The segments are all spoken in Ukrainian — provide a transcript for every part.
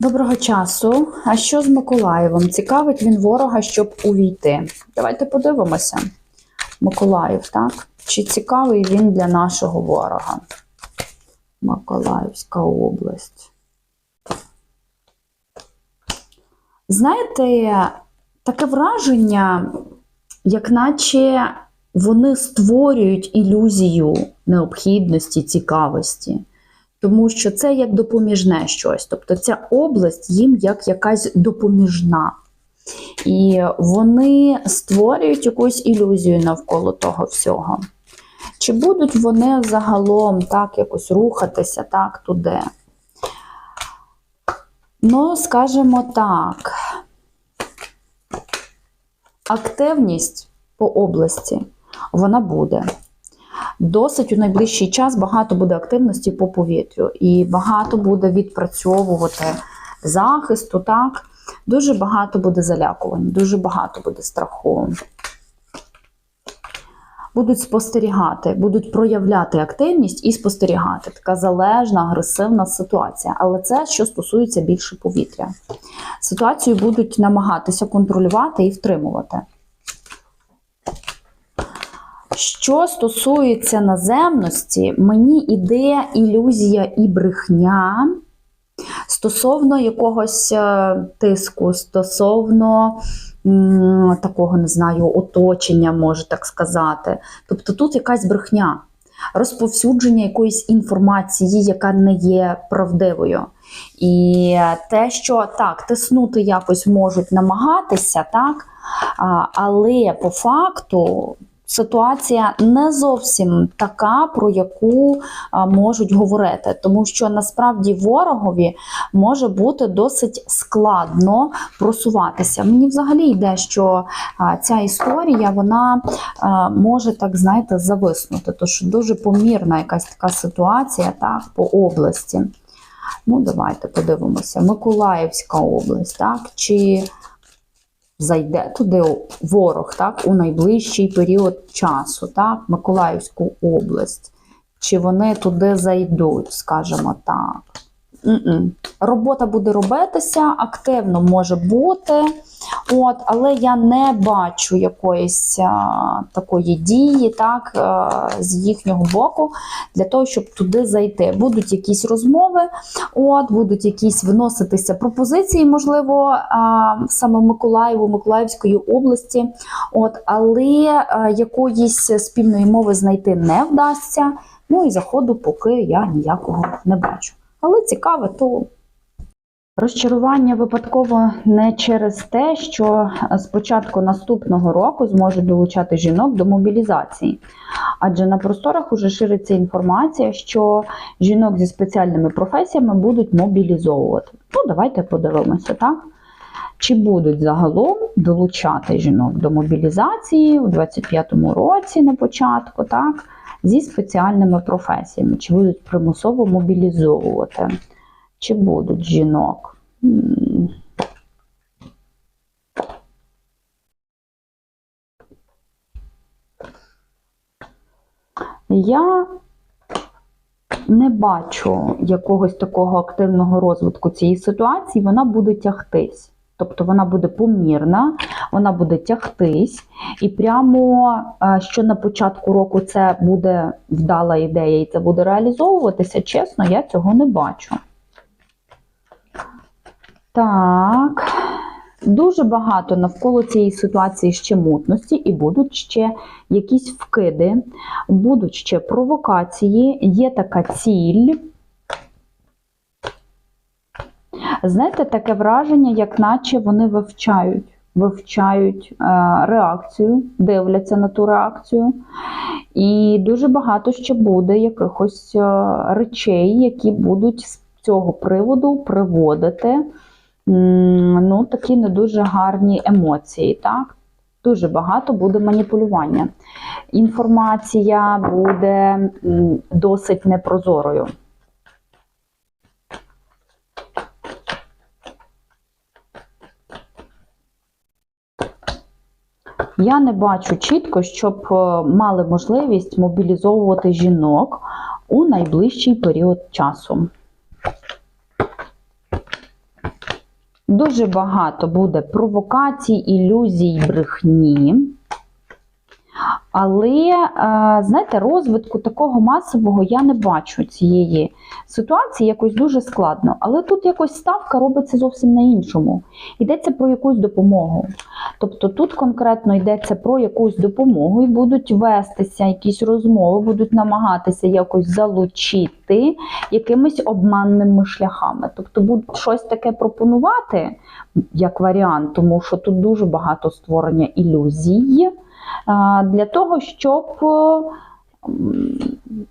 Доброго часу. А що з Миколаєвом? Цікавить він ворога, щоб увійти. Давайте подивимося. Миколаїв, так? Чи цікавий він для нашого ворога? Миколаївська область. Знаєте, таке враження, як наче вони створюють ілюзію необхідності, цікавості. Тому що це як допоміжне щось. Тобто ця область їм як якась допоміжна. І вони створюють якусь ілюзію навколо того всього. Чи будуть вони загалом так якось рухатися так туди? Ну, скажімо так, активність по області вона буде. Досить у найближчий час багато буде активності по повітрю, і багато буде відпрацьовувати захисту. Так, дуже багато буде залякувань, дуже багато буде страху. Будуть спостерігати, будуть проявляти активність і спостерігати. Така залежна, агресивна ситуація. Але це що стосується більше повітря. Ситуацію будуть намагатися контролювати і втримувати. Що стосується наземності, мені іде ілюзія і брехня стосовно якогось е, тиску, стосовно такого, не знаю, оточення, може так сказати. Тобто тут якась брехня, розповсюдження якоїсь інформації, яка не є правдивою. І те, що так, тиснути якось можуть намагатися, так, але по факту ситуація не зовсім така, про яку можуть говорити, тому що насправді ворогові може бути досить складно просуватися. Мені взагалі йде, що ця історія вона може так знаєте зависнути, тож дуже помірна якась така ситуація так, по області. Ну, давайте подивимося. Миколаївська область, так? Чи зайде туди ворог так, у найближчий період часу, так, Миколаївську область. Чи вони туди зайдуть, скажімо так. М-м. Робота буде робитися, активно може бути, от, але я не бачу якоїсь а, такої дії так, а, з їхнього боку для того, щоб туди зайти. Будуть якісь розмови, от, будуть якісь виноситися пропозиції, можливо, а, саме Миколаєву, Миколаївської області, от, але а, якоїсь спільної мови знайти не вдасться. Ну і заходу поки я ніякого не бачу. Але цікаве, то розчарування випадково не через те, що з початку наступного року зможуть долучати жінок до мобілізації. Адже на просторах уже шириться інформація, що жінок зі спеціальними професіями будуть мобілізовувати. Ну, давайте подивимося, так? Чи будуть загалом долучати жінок до мобілізації у 25-му році на початку, так? Зі спеціальними професіями, чи будуть примусово мобілізовувати, чи будуть жінок. Я не бачу якогось такого активного розвитку цієї ситуації, вона буде тягтись. Тобто вона буде помірна, вона буде тягтись, і прямо е, що на початку року це буде вдала ідея і це буде реалізовуватися, чесно, я цього не бачу. Так, дуже багато навколо цієї ситуації ще мутності, і будуть ще якісь вкиди, будуть ще провокації, є така ціль. Знаєте, таке враження, як наче вони вивчають, вивчають е, реакцію, дивляться на ту реакцію. І дуже багато ще буде якихось е, речей, які будуть з цього приводу приводити ну, такі не дуже гарні емоції. Так? Дуже багато буде маніпулювання. Інформація буде досить непрозорою. Я не бачу чітко, щоб е, мали можливість мобілізовувати жінок у найближчий період часу. Дуже багато буде провокацій, ілюзій, брехні. Але, е, знаєте, розвитку такого масового я не бачу цієї ситуації якось дуже складно. Але тут якось ставка робиться зовсім на іншому. Йдеться про якусь допомогу. Тобто тут конкретно йдеться про якусь допомогу і будуть вестися якісь розмови, будуть намагатися якось залучити якимись обманними шляхами. Тобто будуть щось таке пропонувати як варіант, тому що тут дуже багато створення ілюзій для того, щоб е,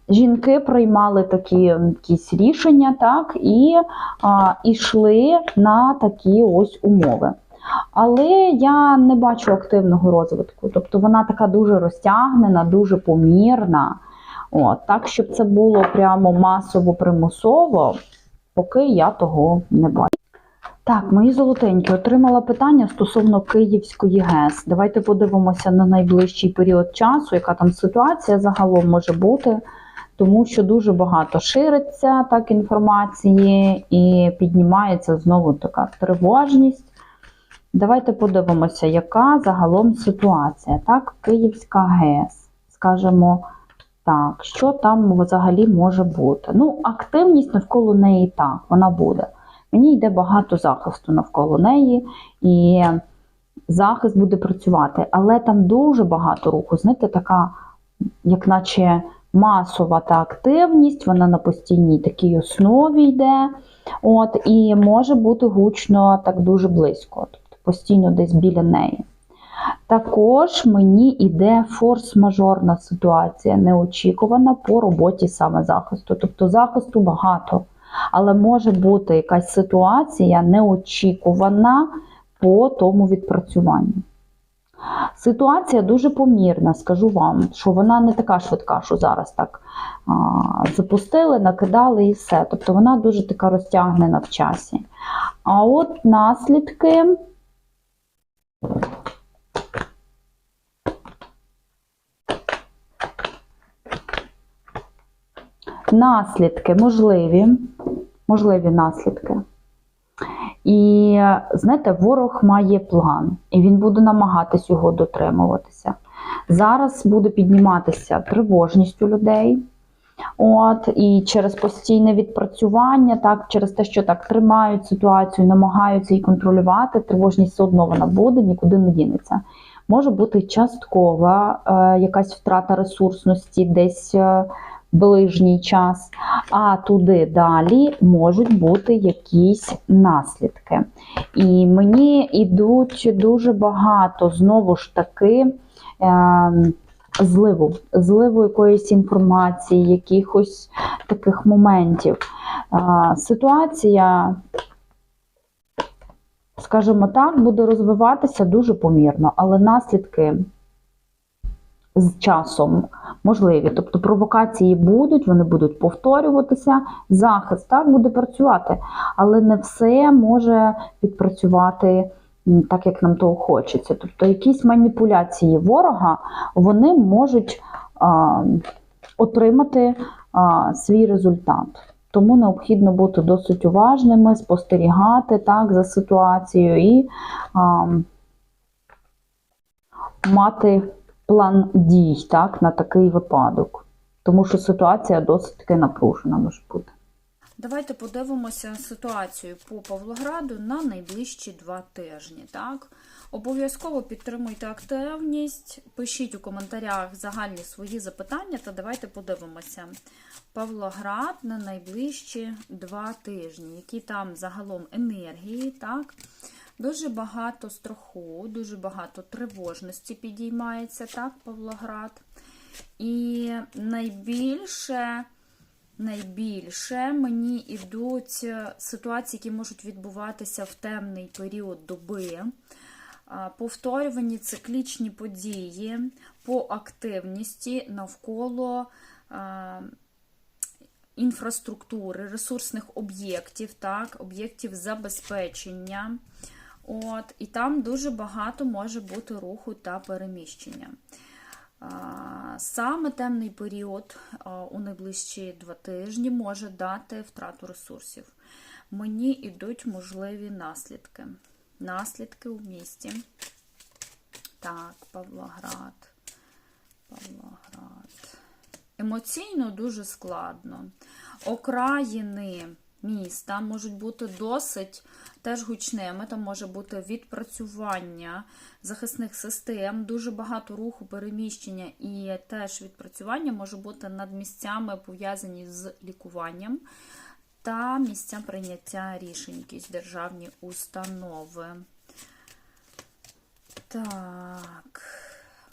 жінки приймали такі якісь рішення, так, і йшли на такі ось умови. Але я не бачу активного розвитку. Тобто вона така дуже розтягнена, дуже помірна. От, так, щоб це було прямо масово примусово, поки я того не бачу. Так, мої золотенькі, отримала питання стосовно Київської ГЕС. Давайте подивимося на найближчий період часу, яка там ситуація загалом може бути, тому що дуже багато шириться так інформації і піднімається знову така тривожність. Давайте подивимося, яка загалом ситуація. Так, Київська ГЕС, скажімо так, що там взагалі може бути? Ну, активність навколо неї так, вона буде. Мені йде багато захисту навколо неї, і захист буде працювати, але там дуже багато руху. Знаєте, така, як наче масова та активність, вона на постійній такій основі йде. От, і може бути гучно так дуже близько, тобто постійно десь біля неї. Також мені йде форс-мажорна ситуація, неочікувана по роботі саме захисту. Тобто захисту багато, але може бути якась ситуація неочікувана по тому відпрацюванню. Ситуація дуже помірна, скажу вам, що вона не така швидка, що зараз так а, запустили, накидали і все. Тобто вона дуже така розтягнена в часі. А от наслідки. Наслідки можливі, можливі наслідки. І знаєте, ворог має план, і він буде намагатись його дотримуватися. Зараз буде підніматися тривожність у людей. От, і через постійне відпрацювання, так, через те, що так тримають ситуацію, намагаються її контролювати, тривожність все одно вона буде, нікуди не дінеться. Може бути часткова е, якась втрата ресурсності, десь е, ближній час, а туди далі можуть бути якісь наслідки. І мені йдуть дуже багато знову ж таки. Е, Зливу, зливу якоїсь інформації, якихось таких моментів. А, Ситуація, скажімо так, буде розвиватися дуже помірно, але наслідки з часом можливі. Тобто провокації будуть, вони будуть повторюватися, захист так буде працювати, але не все може відпрацювати так, як нам того хочеться. Тобто якісь маніпуляції ворога вони можуть а, отримати а, свій результат. Тому необхідно бути досить уважними, спостерігати так за ситуацією і а, мати план дій так, на такий випадок. Тому що ситуація досить таки напружена може бути. Давайте подивимося ситуацію по Павлограду на найближчі два тижні. Так? Обов'язково підтримуйте активність, пишіть у коментарях загальні свої запитання, та давайте подивимося. Павлоград на найближчі два тижні, які там загалом енергії. так? Дуже багато страху, дуже багато тривожності підіймається, так, Павлоград. І найбільше. Найбільше мені йдуть ситуації, які можуть відбуватися в темний період доби, повторювані циклічні події по активності навколо інфраструктури, ресурсних об'єктів, так, об'єктів забезпечення. От, І там дуже багато може бути руху та переміщення. Саме темний період у найближчі два тижні може дати втрату ресурсів. мені йдуть можливі наслідки. Наслідки у місті. Так, Павлоград. Павлоград. Емоційно дуже складно. Окраїни міста можуть бути досить теж гучними. Там може бути відпрацювання захисних систем, дуже багато руху, переміщення і теж відпрацювання може бути над місцями, пов'язані з лікуванням та місця прийняття рішень, якісь державні установи. Так.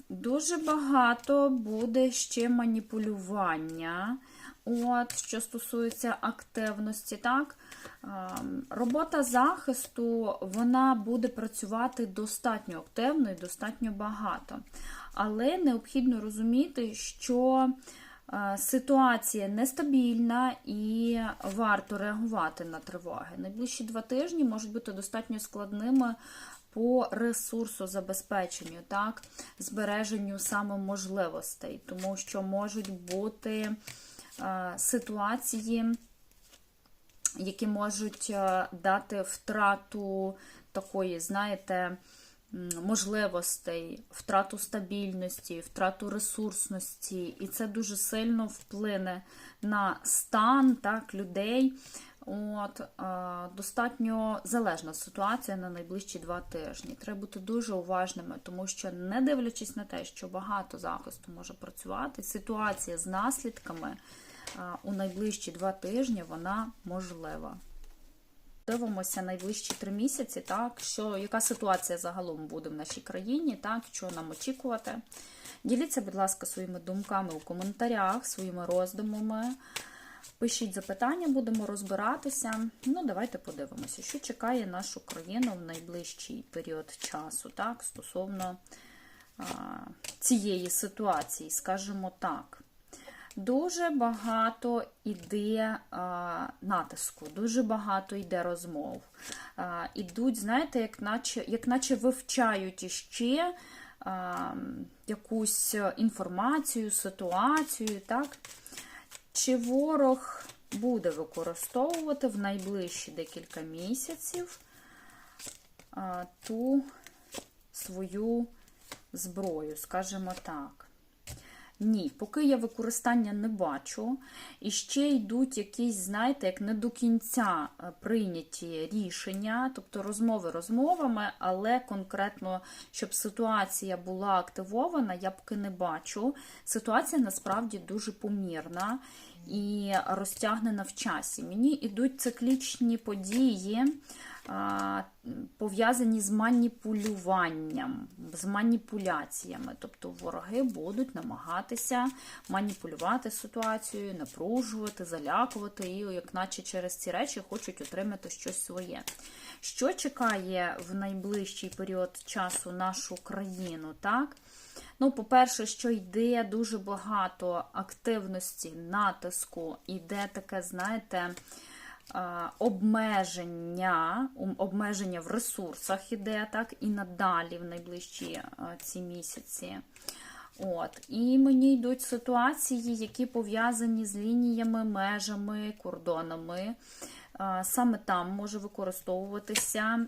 Дуже багато буде ще маніпулювання. От, що стосується активності, так? Ем, Робота захисту вона буде працювати достатньо активно і достатньо багато. Але необхідно розуміти, що е, ситуація нестабільна і варто реагувати на тривоги. Найближчі два тижні можуть бути достатньо складними по ресурсозабезпеченню, так, збереженню саме можливостей, тому що можуть бути ситуації, які можуть е, дати втрату такої, знаєте, можливостей, втрату стабільності, втрату ресурсності, і це дуже сильно вплине на стан так, людей. От, достатньо залежна ситуація на найближчі два тижні. Треба бути дуже уважними, тому що, не дивлячись на те, що багато захисту може працювати, ситуація з наслідками у найближчі два тижні вона можлива. Дивимося найближчі три місяці, так, що, яка ситуація загалом буде в нашій країні, так, що нам очікувати. Діліться, будь ласка, своїми думками у коментарях, своїми роздумами. Пишіть запитання, будемо розбиратися. Ну, давайте подивимося, що чекає нашу країну в найближчий період часу, так, стосовно а, цієї ситуації, скажімо так. Дуже багато йде а, натиску, дуже багато йде розмов. А, ідуть, знаєте, як наче, як наче вивчають іще а, якусь інформацію, ситуацію, так? Чи ворог буде використовувати в найближчі декілька місяців ту свою зброю, скажімо так? Ні, поки я використання не бачу. І ще йдуть якісь, знаєте, як не до кінця е, прийняті рішення, тобто розмови розмовами, але конкретно, щоб ситуація була активована, я поки не бачу. Ситуація насправді дуже помірна і розтягнена в часі. Мені йдуть циклічні події. Пов'язані з маніпулюванням, з маніпуляціями. Тобто вороги будуть намагатися маніпулювати ситуацією, напружувати, залякувати, і, як наче через ці речі хочуть отримати щось своє. Що чекає в найближчий період часу нашу країну? так? Ну, по-перше, що йде дуже багато активності, натиску, йде таке, знаєте, обмеження, обмеження в ресурсах іде, так, і надалі в найближчі ці місяці. От. І мені йдуть ситуації, які пов'язані з лініями, межами, кордонами. Саме там може використовуватися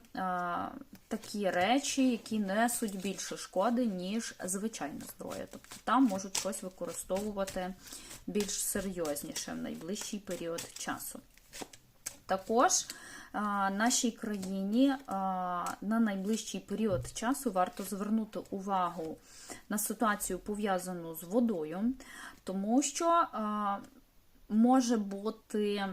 такі речі, які несуть більше шкоди, ніж звичайна зброя. Тобто там можуть щось використовувати більш серйозніше в найближчий період часу. Також нашій країні на найближчий період часу варто звернути увагу на ситуацію пов'язану з водою, тому що може бути.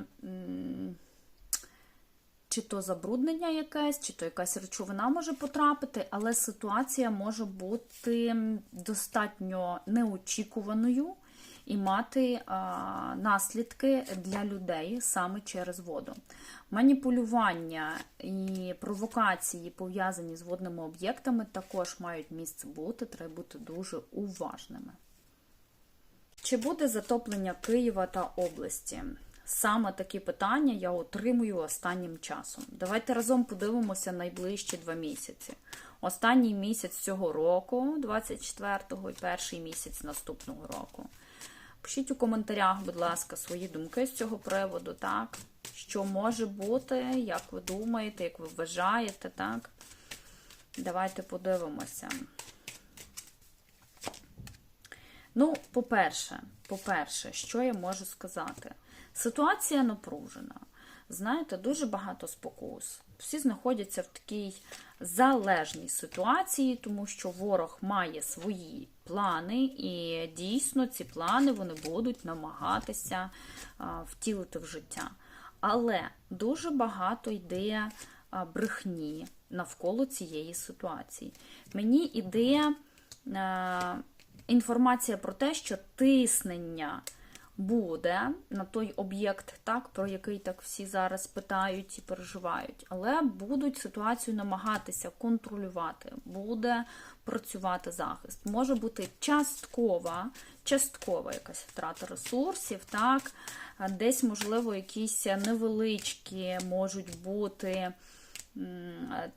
чи то забруднення якесь, чи то якась речовина може потрапити, але ситуація може бути достатньо неочікуваною і мати а, наслідки для людей саме через воду. Маніпулювання і провокації, пов'язані з водними об'єктами, також мають місце бути, треба бути дуже уважними. Чи буде затоплення Києва та області? Саме такі питання я отримую останнім часом. Давайте разом подивимося найближчі два місяці. Останній місяць цього року, 24-го, і перший місяць наступного року. Пишіть у коментарях, будь ласка, свої думки з цього приводу, так? Що може бути, як ви думаєте, як ви вважаєте, так? Давайте подивимося. Ну, по-перше, по-перше, що я можу сказати? Ситуація напружена. Знаєте, дуже багато спокус. Всі знаходяться в такій залежній ситуації, тому що ворог має свої плани, і дійсно ці плани вони будуть намагатися втілити в життя. Але дуже багато йде брехні навколо цієї ситуації. Мені йде е, інформація про те, що тиснення буде на той об'єкт, так, про який так всі зараз питають і переживають, але будуть ситуацію намагатися контролювати, буде працювати захист. Може бути часткова, часткова якась втрата ресурсів, так, десь, можливо, якісь невеличкі можуть бути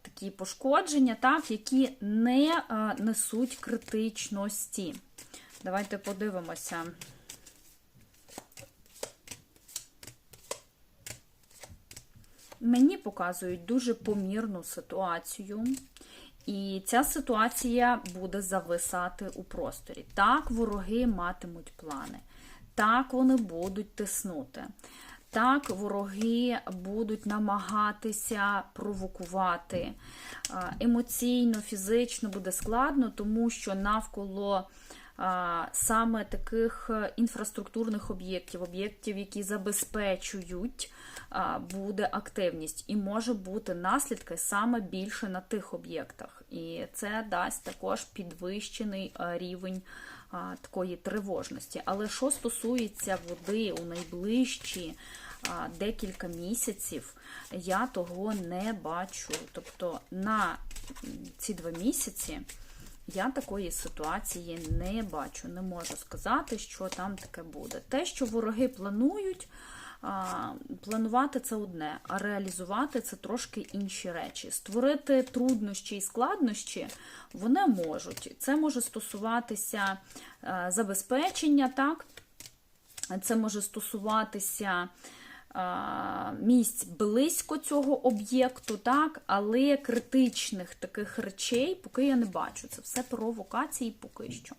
такі пошкодження, так, які не е, несуть критичності. Давайте подивимося. Мені показують дуже помірну ситуацію, і ця ситуація буде зависати у просторі. Так, вороги матимуть плани, так вони будуть тиснути. Так, вороги будуть намагатися провокувати. Емоційно, фізично буде складно, тому що навколо саме таких е, інфраструктурних об'єктів, об'єктів, які забезпечують, буде активність. І може бути наслідки саме більше на тих об'єктах. І це дасть також підвищений рівень такої тривожності. Але що стосується води у найближчі декілька місяців, я того не бачу. Тобто на ці два місяці. Я такої ситуації не бачу, не можу сказати, що там таке буде. Те, що вороги планують, планувати це одне, а реалізувати це трошки інші речі. Створити труднощі і складнощі вони можуть. Це може стосуватися е, забезпечення, так? Це може стосуватися місць близько цього об'єкту, так, але критичних таких речей поки я не бачу. Це все провокації поки що.